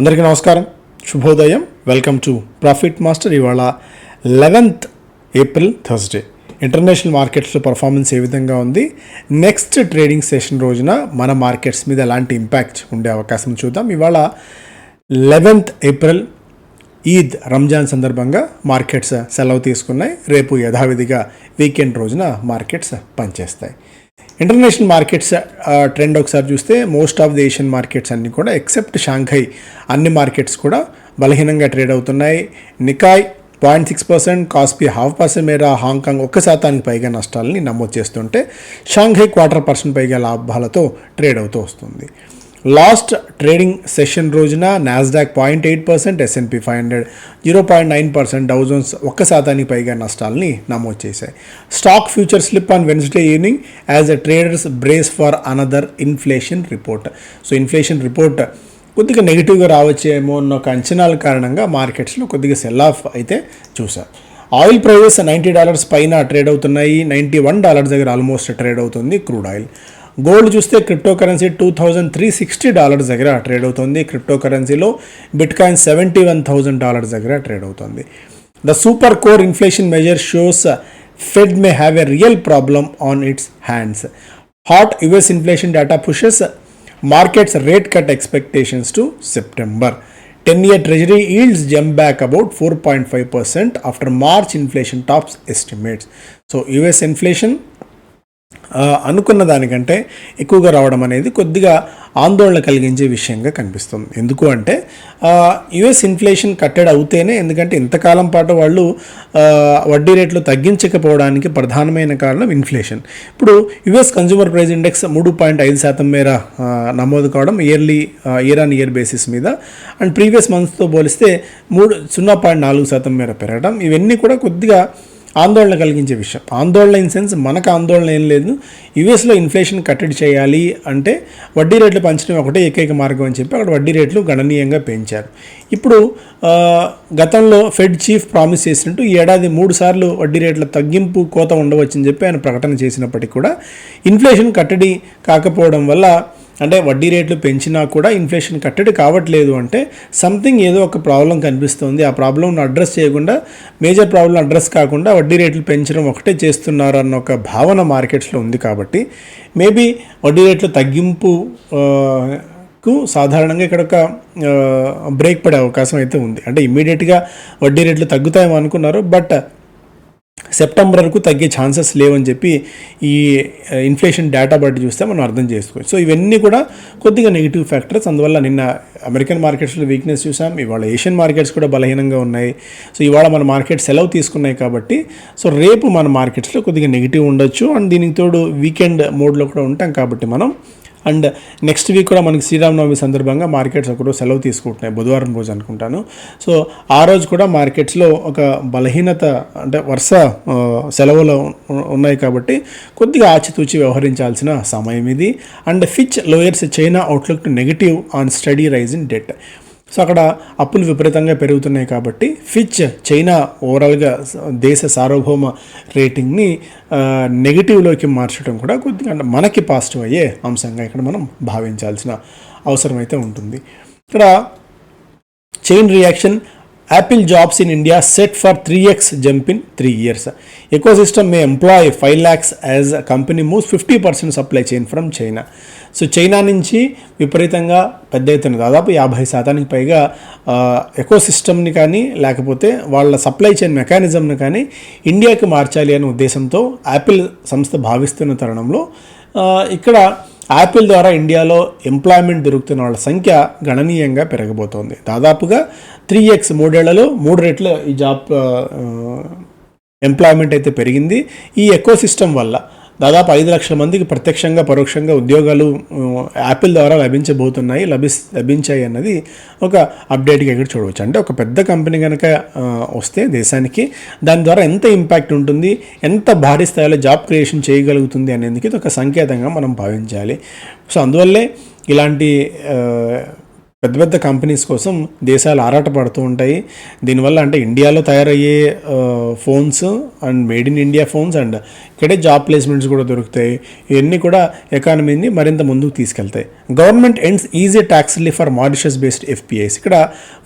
అందరికీ నమస్కారం. శుభోదయం. వెల్కమ్ టు ప్రాఫిట్ మాస్టర్ ఇవాళ లెవెన్త్ ఏప్రిల్ థర్స్డే ఇంటర్నేషనల్ మార్కెట్స్లో పర్ఫార్మెన్స్ ఏ విధంగా ఉంది? నెక్స్ట్ ట్రేడింగ్ సెషన్ రోజున మన మార్కెట్స్ మీద ఎలాంటి ఇంపాక్ట్ ఉండే అవకాశం చూద్దాం. ఇవాళ లెవెన్త్ ఏప్రిల్ ఈద్ రంజాన్ సందర్భంగా మార్కెట్స్ సెలవు తీసుకున్నాయి. రేపు యథావిధిగా వీకెండ్ రోజున మార్కెట్స్ పనిచేస్తాయి. ఇంటర్నేషనల్ మార్కెట్స్ ట్రెండ్ ఒకసారి చూస్తే most of the Asian markets అన్నీ కూడా ఎక్సెప్ట్ షాంఘై అన్ని మార్కెట్స్ కూడా బలహీనంగా ట్రేడ్ అవుతున్నాయి. Nikkei point six percent Kospi half percent మేర హాంకాంగ్ ఒక్క శాతానికి పైగా నష్టాలని నమోదు చేస్తుంటే షాంఘై క్వార్టర్ పర్సెంట్ పైగా లాభాలతో ట్రేడ్ అవుతూ వస్తుంది. లాస్ట్ ట్రేడింగ్ సెషన్ రోజున Nasdaq point eight percent S and P five hundred zero point nine percent Dow Jones ఒక్క శాతానికి పైగా నష్టాలని నమోదు చేశాయి. Stock future slip on Wednesday evening as a traders brace for another inflation report so inflation report కొద్దిగా నెగిటివ్గా రావచ్చేమో అన్న ఒక అంచనాల కారణంగా మార్కెట్స్లో కొద్దిగా సెల్ ఆఫ్ అయితే చూసారు ఆయిల్ ప్రైజెస్ నైంటీ డాలర్స్ పైన ట్రేడ్ అవుతున్నాయి. నైంటీ వన్ డాలర్స్ దగ్గర ఆల్మోస్ట్ ట్రేడ్ అవుతుంది క్రూడ్ ఆయిల్ గోల్డ్ చూస్తే cryptocurrency two thousand three sixty dollars దగ్గర ట్రేడ్ అవుతుంది. క్రిప్టో కరెన్సీలో bitcoin seventy one thousand dollars దగ్గర ట్రేడ్ అవుతుంది. The super core inflation measure shows Fed may have a real problem on its hands hot US inflation data pushes markets rate cut expectations to September ten year treasury yields jump back about four point five percent after March inflation tops estimates so US inflation అనుకున్న దానికంటే ఎక్కువగా రావడం అనేది కొద్దిగా ఆందోళన కలిగించే విషయంగా కనిపిస్తుంది. ఎందుకు అంటే యుఎస్ ఇన్ఫ్లేషన్ కట్టెడ్ అవుతేనే ఎందుకంటే ఇంతకాలం పాటు వాళ్ళు వడ్డీ రేట్లు తగ్గించకపోవడానికి ప్రధానమైన కారణం ఇన్ఫ్లేషన్. ఇప్పుడు యుఎస్ కన్జ్యూమర్ ప్రైస్ ఇండెక్స్ మూడు పాయింట్ ఐదు శాతం మేర నమోదు కావడం yearly year on year basis మీద. అండ్ ప్రీవియస్ మంత్స్తో పోలిస్తే మూడు సున్నా పాయింట్ నాలుగు శాతం మేర పెరగడం. ఇవన్నీ కూడా కొద్దిగా ఆందోళన కలిగించే విషయం. ఆందోళన ఇన్ సెన్స్ మనకు ఆందోళన ఏం లేదు. యుఎస్లో ఇన్ఫ్లేషన్ కట్టడి చేయాలి అంటే వడ్డీ రేట్లు పెంచడం ఒకటే ఏకైక మార్గం అని చెప్పి అక్కడ వడ్డీ రేట్లు గణనీయంగా పెంచారు. ఇప్పుడు గతంలో ఫెడ్ చీఫ్ ప్రామిస్ చేసినట్టు ఈ ఏడాది మూడు సార్లు వడ్డీ రేట్ల తగ్గింపు కోత ఉండవచ్చని చెప్పి ఆయన ప్రకటన చేసినప్పటికీ కూడా ఇన్ఫ్లేషన్ కట్టడి కాకపోవడం వల్ల అంటే వడ్డీ రేట్లు పెంచినా కూడా ఇన్ఫ్లేషన్ కట్టడి కావట్లేదు అంటే సంథింగ్ ఏదో ఒక ప్రాబ్లం కనిపిస్తుంది. ఆ ప్రాబ్లంను అడ్రస్ చేయకుండా మేజర్ ప్రాబ్లం అడ్రస్ కాకుండా వడ్డీ రేట్లు పెంచడం ఒకటే చేస్తున్నారు అన్న ఒక భావన మార్కెట్స్లో ఉంది కాబట్టి మేబీ వడ్డీ రేట్లు తగ్గింపు కు సాధారణంగా ఇక్కడ ఒక బ్రేక్ పడే అవకాశం అయితే ఉంది. అంటే ఇమీడియట్గా వడ్డీ రేట్లు తగ్గుతాయేమో అనుకున్నారు బట్ సెప్టెంబర్ వరకు తగ్గే ఛాన్సెస్ లేవని చెప్పి ఈ ఇన్ఫ్లేషన్ డేటా బట్టి చూస్తే మనం అర్థం చేసుకోవచ్చు. సో ఇవన్నీ కూడా కొద్దిగా నెగిటివ్ ఫ్యాక్టర్స్. అందువల్ల నిన్న అమెరికన్ మార్కెట్స్లో వీక్నెస్ చూసాం. ఇవాళ ఏషియన్ మార్కెట్స్ కూడా బలహీనంగా ఉన్నాయి. సో ఇవాళ మన మార్కెట్ సెలవు తీసుకున్నాయి కాబట్టి సో రేపు మన మార్కెట్స్లో కొద్దిగా నెగిటివ్ ఉండొచ్చు. అండ్ దీనికి తోడు వీకెండ్ మోడ్లో కూడా ఉంటాం కాబట్టి మనం అండ్ నెక్స్ట్ వీక్ కూడా మనకి శ్రీరామనవమి సందర్భంగా మార్కెట్స్ ఒకరోజు సెలవు తీసుకుంటున్నాయి బుధవారం రోజు అనుకుంటాను. సో ఆ రోజు కూడా మార్కెట్స్లో ఒక బలహీనత అంటే వరుస సెలవులు ఉన్నాయి కాబట్టి కొద్దిగా ఆచితూచి వ్యవహరించాల్సిన సమయం ఇది. And Fitch lowers China outlook negative on steady rise in debt so అక్కడ అప్పులు విపరీతంగా పెరుగుతున్నాయి కాబట్టి ఫిచ్ చైనా ఓవరాల్గా దేశ సార్వభౌమ రేటింగ్ని నెగిటివ్లోకి మార్చడం కూడా కొద్దిగా అంటే మనకి పాజిటివ్ అయ్యే అంశంగా ఇక్కడ మనం భావించాల్సిన అవసరం అయితే ఉంటుంది. ఇక్కడ chain reaction Apple jobs in India set for three X jump in three years ecosystem may employ five lakhs as company moves fifty percent supply chain from China so China నుంచి విపరీతంగా పెద్ద ఎత్తున దాదాపు యాభై శాతానికి పైగా ఎకో సిస్టమ్ని కానీ లేకపోతే వాళ్ళ సప్లై చైన్ మెకానిజంని కానీ ఇండియాకి మార్చాలి అనే ఉద్దేశంతో యాపిల్ సంస్థ భావిస్తున్న తరుణంలో ఇక్కడ యాపిల్ ద్వారా ఇండియాలో ఎంప్లాయ్మెంట్ దొరుకుతున్న వాళ్ళ సంఖ్య గణనీయంగా పెరగబోతోంది. దాదాపుగా త్రీ ఎక్స్ మూడేళ్ళలో మూడు రెట్లు ఈ జాబ్ ఎంప్లాయ్మెంట్ అయితే పెరిగింది. ఈ ఎకో సిస్టమ్ వల్ల దాదాపు ఐదు లక్షల మందికి ప్రత్యక్షంగా పరోక్షంగా ఉద్యోగాలు యాపిల్ ద్వారా లభించబోతున్నాయి లభి లభించాయి అన్నది ఒక అప్డేట్గా ఇక్కడ చూడవచ్చు. అంటే ఒక పెద్ద కంపెనీ కనుక వస్తే దేశానికి దాని ద్వారా ఎంత ఇంపాక్ట్ ఉంటుంది ఎంత భారీ స్థాయిలో జాబ్ క్రియేషన్ చేయగలుగుతుంది అనేది ఇది ఒక సంకేతంగా మనం భావించాలి. సో అందువల్లే ఇలాంటి పెద్ద పెద్ద కంపెనీస్ కోసం దేశాలు ఆరాటపడుతూ ఉంటాయి. దీనివల్ల అంటే ఇండియాలో తయారయ్యే phones and made in India phones and ఇక్కడే జాబ్ ప్లేస్మెంట్స్ కూడా దొరుకుతాయి. ఇవన్నీ కూడా ఎకానమీని మరింత ముందుకు తీసుకెళ్తాయి. Government ends easy tax relief for Mauritius based FPIs. ఇక్కడ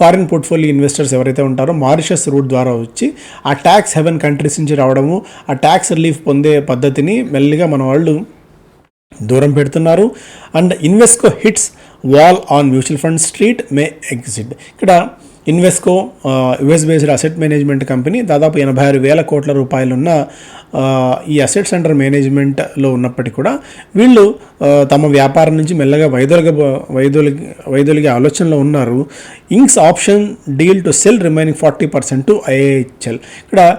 ఫారిన్ పోర్ట్ఫోలియో ఇన్వెస్టర్స్ ఎవరైతే ఉంటారో మారిషస్ రూట్ ద్వారా వచ్చి ఆ ట్యాక్స్ హెవెన్ కంట్రీస్ నుంచి రావడము ఆ ట్యాక్స్ రిలీఫ్ పొందే పద్ధతిని మెల్లిగా మన వాళ్ళు దూరం పెడుతున్నారు. And Invesco hits wall on mutual fund street may exit ఇక్కడ Invesco US based asset management company దాదాపు ఎనభై ఆరు వేల కోట్ల రూపాయలున్న ఈ అసెట్ సెంటర్ మేనేజ్మెంట్లో ఉన్నప్పటికీ కూడా వీళ్ళు తమ వ్యాపారం నుంచి మెల్లగా వైదొలగ వైదొలిగి వైదొలిగే ఆలోచనలో ఉన్నారు. Inks option deal to sell remaining forty percent to IIHL ఇక్కడ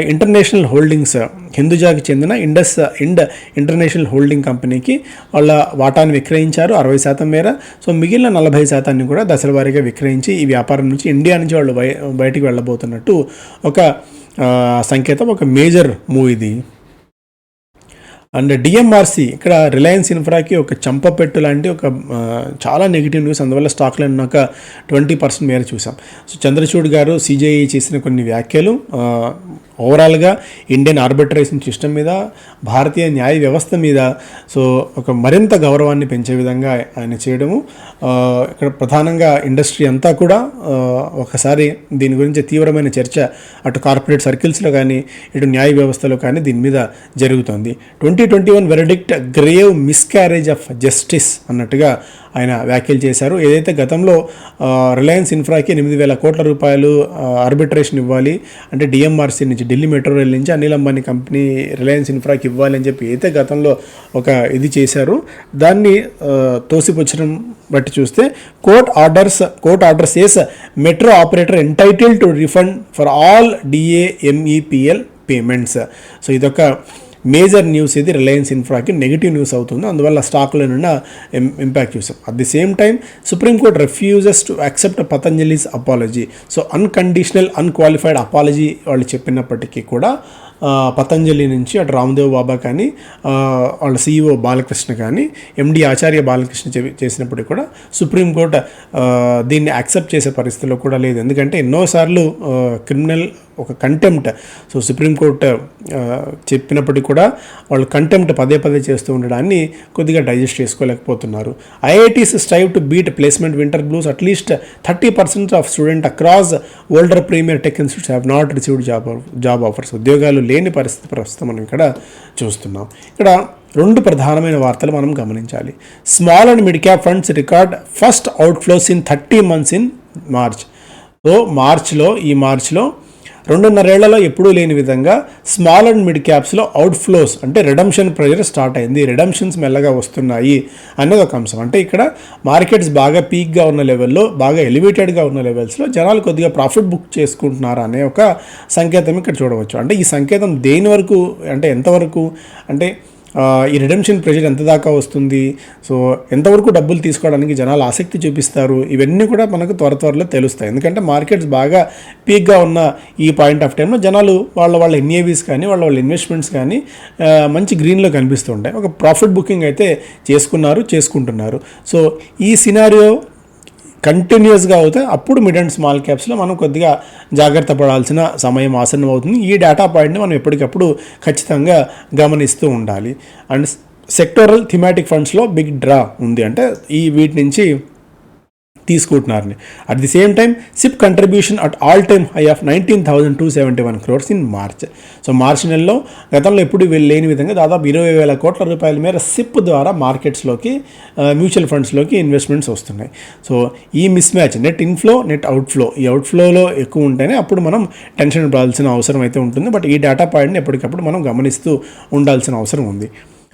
ఇంటర్నేషనల్ హోల్డింగ్స్ హిందూజాకి చెందిన ఇండస్ ఇండ్ ఇంటర్నేషనల్ హోల్డింగ్ కంపెనీకి వాళ్ళ వాటాను విక్రయించారు అరవై శాతం మేర. సో మిగిలిన నలభై శాతాన్ని కూడా దశల వారీగా విక్రయించి ఈ వ్యాపారం నుంచి ఇండియా నుంచి వాళ్ళు బయటికి వెళ్ళబోతున్నట్టు ఒక సంకేతం ఒక మేజర్ మూవ్ ఇది అండ్ డిఎంఆర్సీ ఇక్కడ రిలయన్స్ ఇన్ఫ్రాకి ఒక చంపపెట్టు లాంటి ఒక చాలా నెగిటివ్ న్యూస్. అందువల్ల స్టాక్లో ఒక ట్వంటీ పర్సెంట్ మేర చూసాం. సో చంద్రచూడ్ గారు సిజేఈ చేసిన కొన్ని వ్యాఖ్యలు ఓవరాల్గా ఇండియన్ ఆర్బిట్రేషన్ సిస్టమ్ మీద భారతీయ న్యాయ వ్యవస్థ మీద సో ఒక మరింత గౌరవాన్ని పెంచే విధంగా ఆయన చేయడము ఇక్కడ ప్రధానంగా ఇండస్ట్రీ అంతా కూడా ఒకసారి దీని గురించి తీవ్రమైన చర్చ అటు కార్పొరేట్ సర్కిల్స్లో కానీ ఇటు న్యాయ వ్యవస్థలో కానీ దీని మీద జరుగుతుంది. Twenty twenty one verdict grave miscarriage of justice అన్నట్టుగా ఆయన వ్యాఖ్యలు చేశారు. ఏదైతే గతంలో రిలయన్స్ ఇన్ఫ్రాకి ఎనిమిది వేల కోట్ల రూపాయలు ఆర్బిట్రేషన్ ఇవ్వాలి అంటే డిఎంఆర్సీ నుంచి ఢిల్లీ మెట్రో రైల్ నుంచి అనిల్ అంబానీ కంపెనీ రిలయన్స్ ఇన్ఫ్రాకి ఇవ్వాలి అని చెప్పి అయితే గతంలో ఒక ఇది చేశారు దాన్ని తోసిపుచ్చడం బట్టి చూస్తే court orders court orders as metro operator entitle to refund for all DAMEPL payments so ఇదొక మేజర్ న్యూస్ ఇది రిలయన్స్ ఇన్ఫ్రాకి నెగిటివ్ న్యూస్ అవుతుంది. అందువల్ల స్టాక్లో నిన్న ఇంపాక్ట్ చూసాం. At the same time Supreme Court refuses to accept Patanjali's apology so unconditional unqualified apology వాళ్ళు చెప్పినప్పటికీ కూడా పతంజలి నుంచి అటు రామదేవ్ బాబా కానీ వాళ్ళ సీఈఓ బాలకృష్ణ కానీ ఎండి ఆచార్య బాలకృష్ణ చేసినప్పటికీ కూడా సుప్రీంకోర్టు దీన్ని యాక్సెప్ట్ చేసే పరిస్థితిలో కూడా లేదు. ఎందుకంటే ఎన్నోసార్లు క్రిమినల్ ఒక కంటెంప్ట్ సో సుప్రీంకోర్టు చెప్పినప్పటికీ కూడా వాళ్ళు కంటెంప్ట్ పదే పదే చేస్తూ ఉండడాన్ని కొద్దిగా digest చేసుకోలేకపోతున్నారు. IITs strive to beat placement winter blues at least thirty percent of student across older premier tech institutes have not received job job offers ఉద్యోగాలు లేని పరిస్థితి ప్రస్తుతం మనం ఇక్కడ చూస్తున్నాం. ఇక్కడ రెండు ప్రధానమైన వార్తలు మనం గమనించాలి. Small and mid cap funds record first outflows in thirty months in March so మార్చ్లో ఈ మార్చ్లో రెండున్నరేళ్ళలో ఎప్పుడూ లేని విధంగా స్మాల్ అండ్ మిడ్ క్యాప్స్లో అవుట్ఫ్లోస్ అంటే రిడమ్షన్ ప్రెజర్ స్టార్ట్ అయింది. రిడమ్షన్స్ మెల్లగా వస్తున్నాయి అనేది ఒక అంశం. అంటే ఇక్కడ మార్కెట్స్ బాగా పీక్గా ఉన్న లెవెల్లో బాగా ఎలివేటెడ్గా ఉన్న లెవెల్స్లో జనాలు కొద్దిగా ప్రాఫిట్ బుక్ చేసుకుంటున్నారు అనే ఒక సంకేతం ఇక్కడ చూడవచ్చు. అంటే ఈ సంకేతం దేని వరకు అంటే ఎంతవరకు అంటే ఈ రిడెంప్షన్ ప్రెషర్ ఎంత దాకా వస్తుంది? సో ఎంతవరకు డబ్బులు తీసుకోవడానికి జనాలు ఆసక్తి చూపిస్తారు? ఇవన్నీ కూడా మనకు త్వర త్వరలో తెలుస్తాయి. ఎందుకంటే మార్కెట్స్ బాగా పీక్గా ఉన్న ఈ పాయింట్ ఆఫ్ టైంలో జనాలు వాళ్ళ వాళ్ళ ఎన్ఏవీస్ కానీ వాళ్ళ వాళ్ళ ఇన్వెస్ట్మెంట్స్ కానీ మంచి గ్రీన్లో కనిపిస్తుంటాయి ఒక ప్రాఫిట్ బుకింగ్ అయితే చేసుకున్నారు చేసుకుంటున్నారు. సో ఈ సినారియో కంటిన్యూస్గా అవుతే అప్పుడు మిడ్ అండ్ స్మాల్ క్యాప్స్లో మనం కొద్దిగా జాగ్రత్త పడాల్సిన సమయం ఆసన్నం అవుతుంది ఈ డేటా పాయింట్ని మనం ఎప్పటికప్పుడు ఖచ్చితంగా గమనిస్తూ ఉండాలి. అండ్ సెక్టోరల్ థిమాటిక్ ఫండ్స్లో బిగ్ డ్రా ఉంది. అంటే ఈ వీటి నుంచి తీసుకుంటున్నారని. At the same time SIP contribution at all time high of nineteen thousand two seventy one crores in March so March నెలలో గతంలో ఎప్పుడు లేని విధంగా దాదాపు ఇరవై వేల కోట్ల రూపాయల మేర సిప్ ద్వారా మార్కెట్స్లోకి మ్యూచువల్ ఫండ్స్లోకి ఇన్వెస్ట్మెంట్స్ వస్తున్నాయి. సో ఈ mismatch net inflow net outflow ఈ అవుట్ఫ్లోలో ఎక్కువ ఉంటేనే అప్పుడు మనం టెన్షన్ పడాల్సిన అవసరం అయితే ఉంటుంది. బట్ ఈ డేటా పాయింట్ని ఎప్పటికప్పుడు మనం గమనిస్తూ ఉండాల్సిన అవసరం ఉంది.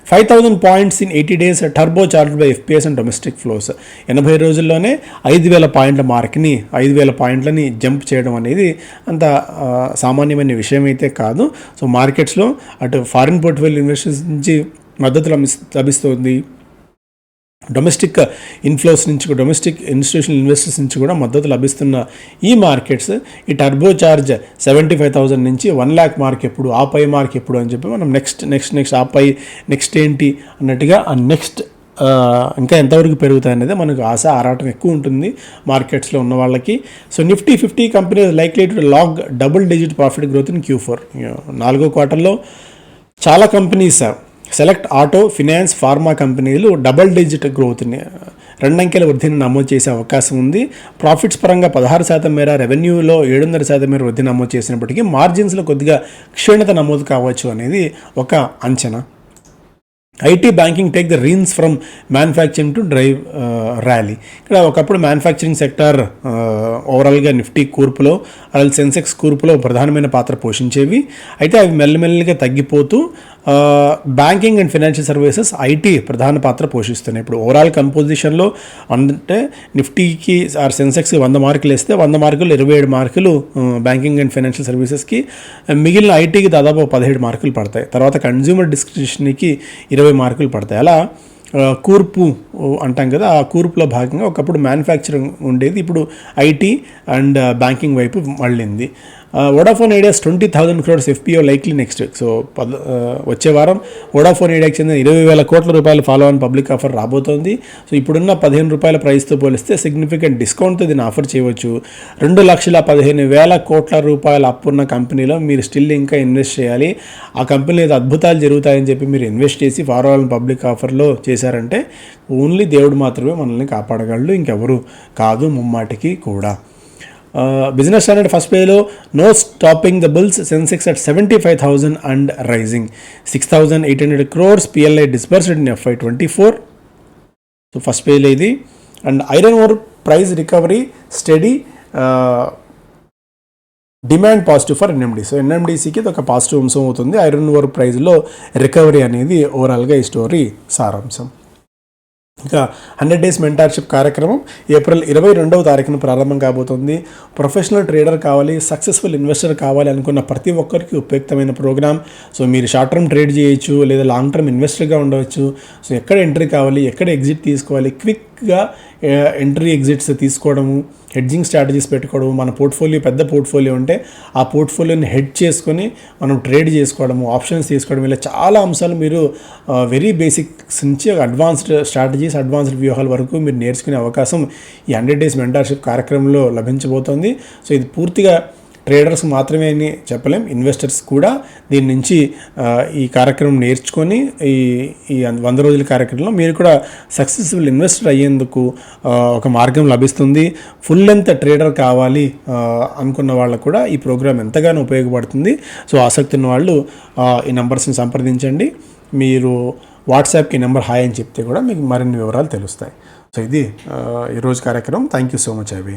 Five thousand points in eighty days turbocharged by FPs and domestic flows ఎనభై రోజుల్లోనే ఐదు వేల పాయింట్ల మార్క్ని ఐదు వేల పాయింట్లని జంప్ చేయడం అనేది అంత సామాన్యమైన విషయం అయితే కాదు. సో మార్కెట్స్లో అటు ఫారిన్ పోర్ట్ఫోలియో ఇన్వెస్టర్స్ నుంచి మద్దతు లభిస్- లభిస్తుంది. డొమెస్టిక్ ఇన్ఫ్లోస్ uh, నుంచి డొమెస్టిక్ ఇన్స్టిట్యూషనల్ ఇన్వెస్టర్స్ నుంచి కూడా మద్దతు లభిస్తున్న ఈ మార్కెట్స్ ఈ turbo charge seventy five thousand నుంచి వన్ ల్యాక్ మార్క్ ఎప్పుడు ఆ పై మార్క్ ఎప్పుడు అని చెప్పి మనం నెక్స్ట్ నెక్స్ట్ నెక్స్ట్ ఆ పై నెక్స్ట్ ఏంటి అన్నట్టుగా ఆ నెక్స్ట్ ఇంకా ఎంతవరకు పెరుగుతాయి అనేది మనకు ఆశ ఆరాటం ఎక్కువ ఉంటుంది మార్కెట్స్లో ఉన్న వాళ్ళకి. So Nifty fifty company likely to log double digit profit growth in Q four నాలుగో క్వార్టర్లో చాలా companies select auto finance pharma కంపెనీలు డబుల్ డిజిట్ గ్రోత్ని రెండంకెల వృద్ధిని నమోదు చేసే అవకాశం ఉంది. ప్రాఫిట్స్ పరంగా పదహారు శాతం మేర రెవెన్యూలో ఏడున్నర శాతం మేర వృద్ధి నమోదు చేసినప్పటికీ మార్జిన్స్లో కొద్దిగా క్షీణత నమోదు కావచ్చు అనేది ఒక అంచనా. IT banking take the reins from manufacturing to drive rally. ఇక్కడ ఒకప్పుడు మ్యానుఫ్యాక్చరింగ్ సెక్టార్ ఓవరాల్గా నిఫ్టీ కూర్పులో అలాగే సెన్సెక్స్ కూర్పులో ప్రధానమైన పాత్ర పోషించేవి. అయితే అవి మెల్లమెల్లగా తగ్గిపోతూ banking and financial services IT ప్రధాన పాత్ర పోషిస్తున్నాయి. ఇప్పుడు ఓవరాల్ కంపోజిషన్లో అంటే నిఫ్టీకి ఆర్ సెన్సెక్స్కి వంద మార్కులు వేస్తే వంద మార్కులు ఇరవై ఏడు మార్కులు బ్యాంకింగ్ అండ్ ఫైనాన్షియల్ సర్వీసెస్కి మిగిలిన ఐటీకి దాదాపు పదిహేడు మార్కులు పడతాయి. తర్వాత కన్జ్యూమర్ డిస్క్రిప్షన్కి ఇరవై మార్కులు పడతాయి. అలా కూర్పు అంటాం కదా ఆ కూర్పులో భాగంగా ఒకప్పుడు మ్యానుఫ్యాక్చరింగ్ ఉండేది. ఇప్పుడు ఐటీ అండ్ బ్యాంకింగ్ వైపు మళ్ళింది. Vodafone Idea's twenty thousand crores FPO likely next so పద వచ్చే వారం వోడాఫోన్ ఐడియాకి చెందిన ఇరవై వేల కోట్ల రూపాయల ఫాలో ఆన్ పబ్లిక్ ఆఫర్ రాబోతోంది. సో ఇప్పుడున్న పదిహేను రూపాయల ప్రైస్తో పోలిస్తే సిగ్నిఫికెంట్ డిస్కౌంట్తో దీన్ని ఆఫర్ చేయవచ్చు. రెండు లక్షల పదిహేను వేల కోట్ల రూపాయల అప్పున్న కంపెనీలో మీరు స్టిల్ ఇంకా ఇన్వెస్ట్ చేయాలి. ఆ కంపెనీలో ఏదో అద్భుతాలు జరుగుతాయని చెప్పి మీరు ఇన్వెస్ట్ చేసి ఫాలో ఆన్ పబ్లిక్ ఆఫర్లో చేశారంటే ఓన్లీ దేవుడు మాత్రమే మనల్ని కాపాడగలడు. ఇంకెవరు కాదు ముమ్మాటికి కూడా. బిజినెస్ స్టాండర్డ్ ఫస్ట్ పేలో no stopping the bulls Sensex at seventy five thousand and rising six thousand eight hundred crores PLI disbursed in FY twenty four so first పేలో ఇది and iron ore price recovery steady demand positive for NMD so ఎన్ఎండిసికి ఇది ఒక positive అంశం అవుతుంది. Iron ore ప్రైజ్లో recovery అనేది ఓవరాల్గా ఈ స్టోరీ సారాంశం. ఇంకా హండ్రెడ్ డేస్ మెంటార్షిప్ కార్యక్రమం ఏప్రిల్ ఇరవై రెండవ తారీఖున ప్రారంభం కాబోతుంది. ప్రొఫెషనల్ ట్రేడర్ కావాలి సక్సెస్ఫుల్ ఇన్వెస్టర్ కావాలి అనుకున్న ప్రతి ఒక్కరికి ఉపయుక్తమైన ప్రోగ్రామ్. సో మీరు షార్ట్ టర్మ్ ట్రేడ్ చేయొచ్చు లేదా లాంగ్ టర్మ్ ఇన్వెస్టర్గా ఉండవచ్చు. సో ఎక్కడ ఎంట్రీ కావాలి ఎక్కడ ఎగ్జిట్ తీసుకోవాలి క్విక్ క్విక్గా ఎంట్రీ ఎగ్జిట్స్ తీసుకోవడము హెడ్జింగ్ స్ట్రాటజీస్ పెట్టుకోవడము మన పోర్ట్ఫోలియో పెద్ద పోర్ట్ఫోలియో ఉంటే ఆ పోర్ట్ఫోలియోని హెడ్ చేసుకొని మనం ట్రేడ్ చేసుకోవడము ఆప్షన్స్ తీసుకోవడం ఇలా చాలా అంశాలు మీరు వెరీ బేసిక్స్ నుంచి అడ్వాన్స్డ్ స్ట్రాటజీస్ అడ్వాన్స్డ్ వ్యూహాల వరకు మీరు నేర్చుకునే అవకాశం ఈ హండ్రెడ్ డేస్ మెంటర్షిప్ కార్యక్రమంలో లభించబోతోంది. సో ఇది పూర్తిగా ట్రేడర్స్ మాత్రమే అని చెప్పలేం. ఇన్వెస్టర్స్ కూడా దీని నుంచి ఈ కార్యక్రమం నేర్చుకొని ఈ ఈ వంద రోజుల కార్యక్రమంలో మీరు కూడా సక్సెస్ఫుల్ ఇన్వెస్టర్ అయ్యేందుకు ఒక మార్గం లభిస్తుంది. ఫుల్ లెంత్ ట్రేడర్ కావాలి అనుకున్న వాళ్ళకు కూడా ఈ ప్రోగ్రామ్ ఎంతగానో ఉపయోగపడుతుంది. సో ఆసక్తి ఉన్న వాళ్ళు ఈ నెంబర్స్ని సంప్రదించండి. మీరు వాట్సాప్కి నెంబర్ హాయ్ అని చెప్తే కూడా మీకు మరిన్ని వివరాలు తెలుస్తాయి. సో ఇది ఈరోజు కార్యక్రమం. థ్యాంక్ యూ సో మచ్ అవి